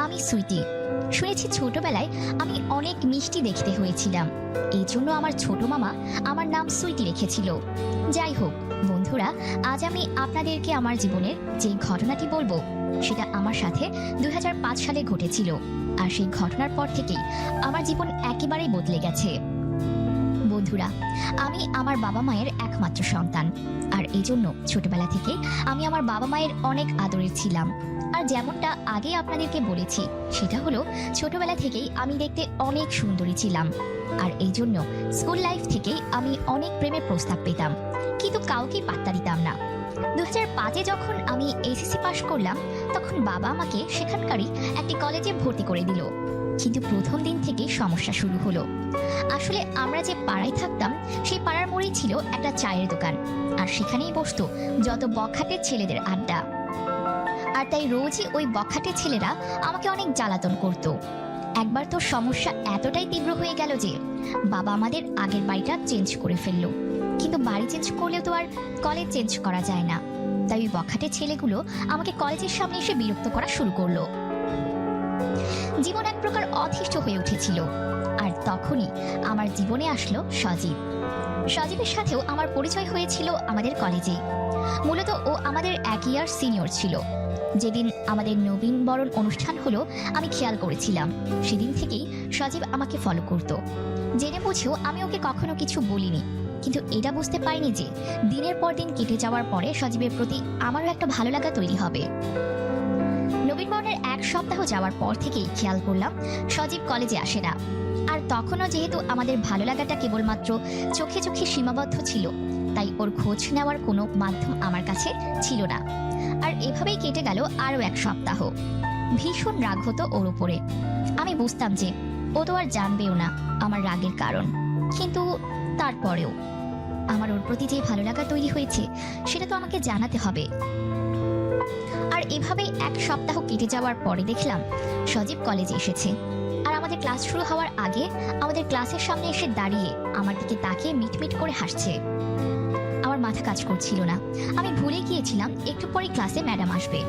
আমি সুইটি। শুনেছি ছোটবেলায় আমি অনেক মিষ্টি দেখতে হয়েছিলাম। এই জন্য আমার ছোট মামা আমার নাম সুইটি রেখেছিল। যাই হোক, বন্ধুরা, আজ আমি আপনাদেরকে আমার জীবনের যে ঘটনাটি বলব, সেটা আমার সাথে দু হাজার পাঁচ সালে ঘটেছিল। আর সেই ঘটনার পর থেকেই আমার জীবন একেবারেই বদলে গেছে। বন্ধুরা, আমি আমার বাবা মায়ের একমাত্র সন্তান। আর এই জন্য ছোটবেলা থেকে আমি আমার বাবা মায়ের অনেক আদরের ছিলাম। আর যেমনটা আগে আপনাদেরকে বলেছি, সেটা হলো ছোটবেলা থেকেই আমি দেখতে অনেক সুন্দরী ছিলাম। আর এই জন্য স্কুল লাইফ থেকেই আমি অনেক প্রেমের প্রস্তাব পেতাম, কিন্তু কাউকেই পাত্তা দিতাম না। দু হাজার পাঁচে যখন আমি এসএসসি পাশ করলাম, তখন বাবা আমাকে সেখানকারই একটি কলেজে ভর্তি করে দিল। কিন্তু প্রথম দিন থেকেই সমস্যা শুরু হলো। আসলে আমরা যে পাড়ায় থাকতাম, সেই পাড়ার মোড়েই ছিল একটা চায়ের দোকান। আর সেখানেই বসতো যত বখাটের ছেলেদের আড্ডা। আর তাই রোজই ওই বখাটে ছেলেরা আমাকে অনেক জ্বালাতন করত। একবার তো সমস্যা এতটাই তীব্র হয়ে গেল যে, বাবা আমাদের আগের বাড়িটা চেঞ্জ করে ফেলল। কিন্তু বাড়ি চেঞ্জ করলেও তো আর কলেজ চেঞ্জ করা যায় না। তাই ওই বখাটে ছেলেগুলো আমাকে কলেজের সামনে এসে বিরক্ত করা শুরু করল। জীবন এক প্রকার অতিষ্ঠ হয়ে উঠেছিল। আর তখনই আমার জীবনে আসলো সজীব। সজীবের সাথেও আমার পরিচয় হয়েছিল আমাদের কলেজে। মূলত ও আমাদের এক ইয়ার সিনিয়র ছিল। যেদিন আমাদের নবীন বরণ অনুষ্ঠান হলো, আমি খেয়াল করেছিলাম। সেদিন থেকেই সজীব আমাকে ফলো করত। জেনে বুঝেও আমি ওকে কখনো কিছু বলিনি। কিন্তু এটা বুঝতে পারিনি যে, দিনের পর দিন কেটে যাওয়ার পরে সজীবের প্রতি আমারও একটা ভালো লাগা তৈরি হবে। নবীন এক সপ্তাহ যাওয়ার পর থেকেই খেয়াল করলাম, সজীব কলেজে আসে না। আর তখনও যেহেতু আমাদের ভালো লাগাটা কেবলমাত্র চোখে চোখে সীমাবদ্ধ ছিল, তাই ওর খোঁজ নেওয়ার কোনো মাধ্যম আমার কাছে ছিল না। আর এভাবেই কেটে গেল আরও এক সপ্তাহ। ভীষণ রাগ হতো ওর উপরে। আমি বুঝতাম যে ও তো আর জানবেও না আমার রাগের কারণ। কিন্তু তারপরেও আমার ওর প্রতি যে ভালো লাগা তৈরি হয়েছে, সেটা তো আমাকে জানাতে হবে। আর এভাবেই এক সপ্তাহ কেটে যাওয়ার পরে দেখলাম সজীব কলেজে এসেছে। আর আমাদের ক্লাস শুরু হওয়ার আগে আমাদের ক্লাসের সামনে এসে দাঁড়িয়ে আমার দিকে তাকিয়ে মিটমিট করে হাসছে। আমার মাথা কাজ করছিল না। আমি ভুলে গিয়েছিলাম একটু পরে ক্লাসে ম্যাডাম আসবে।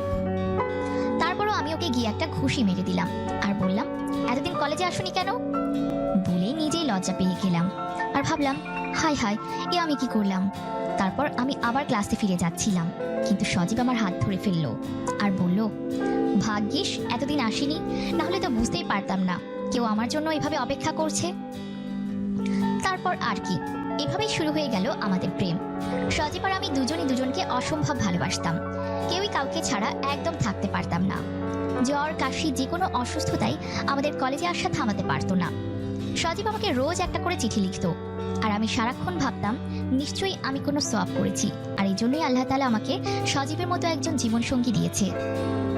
তারপরও আমি ওকে গিয়ে একটা খুশি মেরে দিলাম। আর বললাম, এতদিন কলেজে আসুনি কেন? বলেই নিজেই লজ্জা পেয়ে গেলাম। আর ভাবলাম হাই হাই এ আমি কি করলাম? তারপর আমি আবার ক্লাসে ফিরে যাচ্ছিলাম। কিন্তু সজীব আমার হাত ধরে ফেলল আর বলল, ভাগ্যিস, এতদিন আসেনি। না হলে তো বুঝতেই পারতাম না। কেউ আমার জন্য এভাবে অপেক্ষা করছে? তারপর আর কি। এভাবেই শুরু হয়ে গেল আমাদের প্রেম। সজীব আর আমি দুজনই দুজনকে অসম্ভব ভালোবাসতাম। কেউই কাউকে ছাড়া একদম থাকতে পারতাম না। জ্বর, কাশি যে কোনো অসুস্থতাই আমাদের কলেজে আসা থামাতে পারতো না। সজীব আমাকে রোজ একটা করে চিঠি লিখত। আর আমি সারাক্ষণ ভাবতাম, নিশ্চয়ই আমি কোনো সোয়াব করেছি। আর এই জন্যই আল্লাহ তালা আমাকে সজীবের মতো একজন জীবনসঙ্গী দিয়েছে।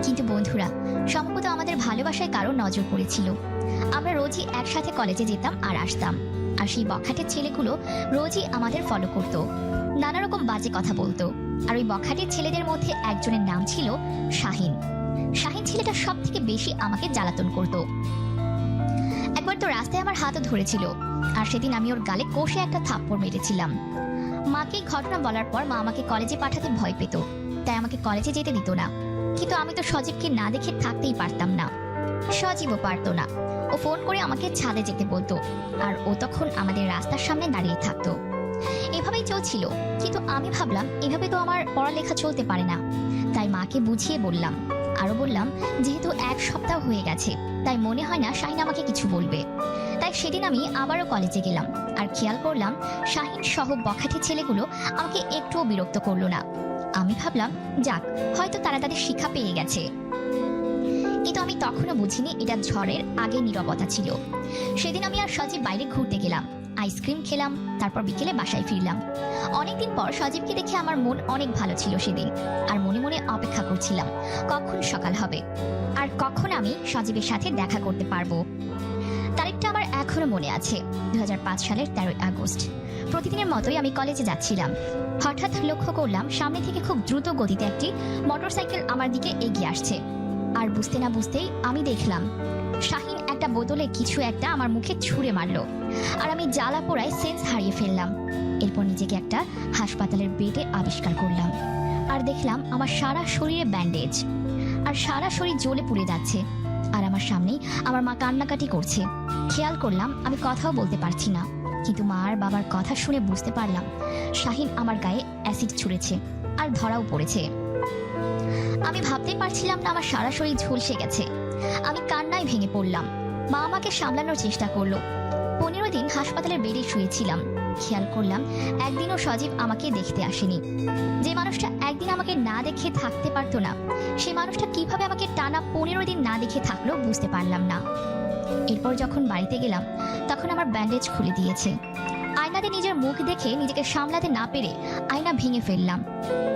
কিন্তু বন্ধুরা, সম্ভবত আমাদের ভালোবাসায় কারও নজর পড়েছিল। আমরা রোজই একসাথে কলেজে যেতাম আর আসতাম। আর সেই বখাটের ছেলেগুলো রোজই আমাদের ফলো করতো। নানা রকম বাজে কথা বলতো। আর ওই বখাটের ছেলেদের মধ্যে একজনের নাম ছিল শাহিন। শাহিন ছেলেটা সব থেকে বেশি আমাকে জ্বালাতন করতো। একবার তো রাস্তায় আমার হাতও ধরেছিল। আর সেদিন আমি ওর গালে কষে একটা থাপ্পড় মেরেছিলাম। মাকে ঘটনা বলার পর মা আমাকে কলেজে পাঠাতে ভয় পেত। তাই আমাকে কলেজে যেতে দিত না। কিন্তু আমি তো সজীবকে না দেখে থাকতেই পারতাম না। সজীবও পারতো না। ও ফোন করে আমাকে ছাদে যেতে বলতো। আর ও তখন আমাদের রাস্তার সামনে দাঁড়িয়ে থাকতো। এভাবেই চলছিল। কিন্তু আমি ভাবলাম, এভাবে তো আমার পড়ালেখা চলতে পারে না। তাই মাকে বুঝিয়ে বললাম আরও বললাম, যেহেতু এক সপ্তাহ হয়ে গেছে, তাই মনে হয় না শাহিন আমাকে কিছু বলবে। তাই সেদিন আমি আবারও কলেজে গেলাম আর খেয়াল করলাম, শাহিন সহ বখাটে ছেলেগুলো আমাকে একটুও বিরক্ত করল না। আমি ভাবলাম, যাক, হয়তো তারা তাদের শিক্ষা পেয়ে গেছে। কিন্তু আমি তখনও বুঝিনি এটা ঝড়ের আগে নীরবতা ছিল। সেদিন আমি আর সজীব বাইরে ঘুরতে গেলাম। আইসক্রিম খেলাম, তারপর বিকেলে বাসায় ফিরলাম। অনেকদিন পর সজীবকে দেখে আমার মন অনেক ভালো ছিল সেদিন, আর মনে মনে অপেক্ষা করছিলাম, কখন সকাল হবে? আর কখন আমি সজীবের সাথে দেখা করতে পারব? তারিখটা আমার এখনও মনে আছে দু হাজার পাঁচ সালের তেরোই আগস্ট। প্রতিদিনের মতোই আমি কলেজে যাচ্ছিলাম। হঠাৎ লক্ষ্য করলাম, সামনে থেকে খুব দ্রুত গতিতে একটি মোটরসাইকেল আমার দিকে এগিয়ে আসছে। আর বুঝতে না বুঝতেই আমি দেখলাম, শাহিন একটা বোতলে কিছু একটা আমার মুখে ছুঁড়ে মারলো। আর আমি জ্বালা পোড়ায় সেন্স হারিয়ে ফেললাম। এরপর নিজেকে একটা হাসপাতালের বেডে আবিষ্কার করলাম। আর দেখলাম আমার সারা শরীরে ব্যান্ডেজ। আর সারা শরীর জ্বলে পুড়ে যাচ্ছে। আর আমার সামনেই আমার মা কান্নাকাটি করছে। খেয়াল করলাম আমি কথাও বলতে পারছি না। কিন্তু মা আর বাবার কথা শুনে বুঝতে পারলাম, শাহিন আমার গায়ে অ্যাসিড ছুঁড়েছে আর ধরাও পড়েছে। আমি ভাবতেই পারছিলাম না আমার সারা শরীর ঝলসে গেছে। আমি কান্নায় ভেঙে পড়লাম। মা আমাকে সামলানোর চেষ্টা করল। পনেরো দিন হাসপাতালের বেডে শুয়েছিলাম। খেয়াল করলাম, একদিনও সজীব আমাকে দেখতে আসেনি। যে মানুষটা একদিন আমাকে না দেখে থাকতে পারতো না, সে মানুষটা কীভাবে আমাকে টানা পনেরো দিন না দেখে থাকল বুঝতে পারলাম না। এরপর যখন বাড়িতে গেলাম, তখন আমার ব্যান্ডেজ খুলে দিয়েছে। আয়নাতে নিজের মুখ দেখে নিজেকে সামলাতে না পেরে আয়না ভেঙে ফেললাম।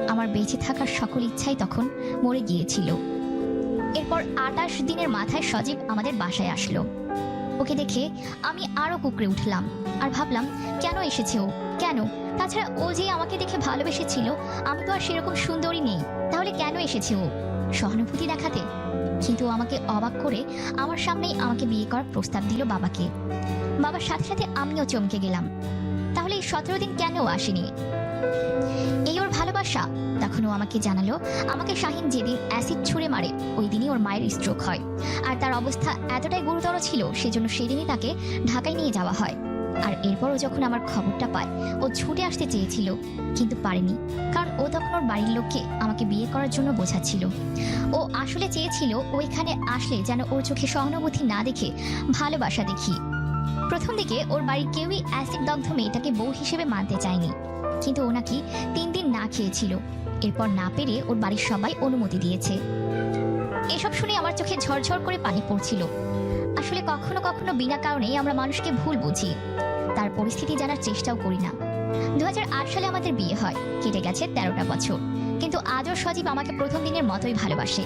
আমার বেঁচে থাকার সকল ইচ্ছাই তখন মরে গিয়েছিল। এরপর আটাশ দিনের মাথায় সজীব আমাদের বাসায় আসলো। ওকে দেখে আমি আরও কুকড়ে উঠলাম আর ভাবলাম, কেন এসেছে ও? কেন? তাছাড়া ও যে আমাকে দেখে ভালোবেসেছিল, আমি তো আর সেরকম সুন্দরী নেই। তাহলে কেন এসেছে ও? সহানুভূতি দেখাতে। কিন্তু আমাকে অবাক করে আমার সামনেই আমাকে বিয়ে করার প্রস্তাব দিল বাবাকে। বাবার সাথে সাথে আমিও চমকে গেলাম। তাহলে এই সতেরো দিন কেন আসেনি? ভালোবাসা? তখন ও আমাকে জানালো, আমাকে শাহিন যেদিন অ্যাসিড ছুঁড়ে মারে ওই দিনই ওর মায়ের স্ট্রোক হয়। আর তার অবস্থা এতটাই গুরুতর ছিল, সেজন্য সেদিনই তাকে ঢাকায় নিয়ে যাওয়া হয়। আর এরপরও যখন আমার খবরটা পায়, ও ছুটে আসতে চেয়েছিল, কিন্তু পারেনি, কারণ ও তখন ওর বাড়ির লোককে আমাকে বিয়ে করার জন্য বোঝাচ্ছিল। ও আসলে চেয়েছিল ও এখানে আসলে যেন ওর চোখে সহানুভূতি না দেখে ভালোবাসা দেখি। প্রথম দিকে ওর বাড়ির কেউই অ্যাসিড দগ্ধ মেয়েটাকে বউ হিসেবে মানতে চায়নি। কিন্তু ও নাকি তিন দিন না খেয়েছিল। এরপর না পেরে ওর বাড়ির সবাই অনুমতি দিয়েছে। এসব শুনে আমার চোখে ঝরঝর করে পানি পড়ছিল। আসলে কখনো কখনো বিনা কারণেই আমরা মানুষকে ভুল বুঝি। তার পরিস্থিতি জানার চেষ্টাও করি না। দু হাজার আট সালে আমাদের বিয়ে হয়। কেটে গেছে তেরোটা বছর। কিন্তু আজও সজীব আমাকে প্রথম দিনের মতোই ভালোবাসে।